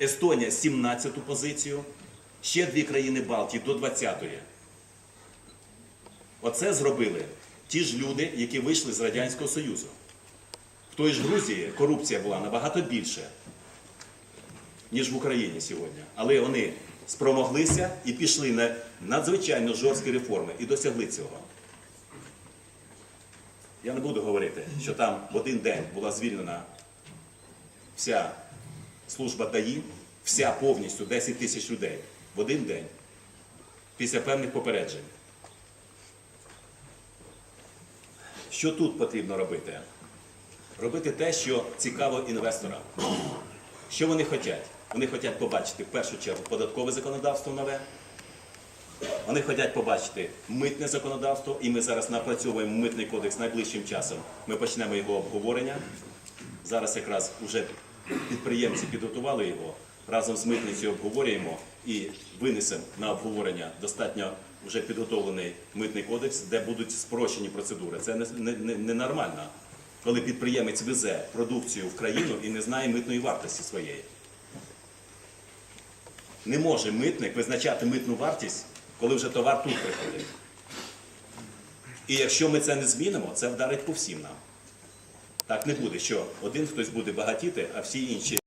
Естонія 17-ту позицію, ще дві країни Балтії до 20-ї. Оце зробили ті ж люди, які вийшли з Радянського Союзу. В той ж Грузії корупція була набагато більше, ніж в Україні сьогодні. Але вони спромоглися і пішли на надзвичайно жорсткі реформи і досягли цього. Я не буду говорити, що там в один день була звільнена вся служба ДАІ, вся повністю 10 тисяч людей в один день після певних попереджень. Що тут потрібно робити? Робити те, що цікаво інвесторам. Що вони хочуть? Вони хочуть побачити в першу чергу податкове законодавство нове. Вони хочуть побачити митне законодавство, і ми зараз напрацьовуємо митний кодекс найближчим часом. Ми почнемо його обговорення. Зараз якраз вже підприємці підготували його. Разом з митницею обговорюємо і винесемо на обговорення достатньо вже підготовлений митний кодекс, де будуть спрощені процедури. Це не, не, не, ненормально, коли підприємець везе продукцію в країну і не знає митної вартості своєї. Не може митник визначати митну вартість, коли вже товар тут приходить. І якщо ми це не змінимо, це вдарить по всім нам. Так не буде, що один хтось буде багатіти, а всі інші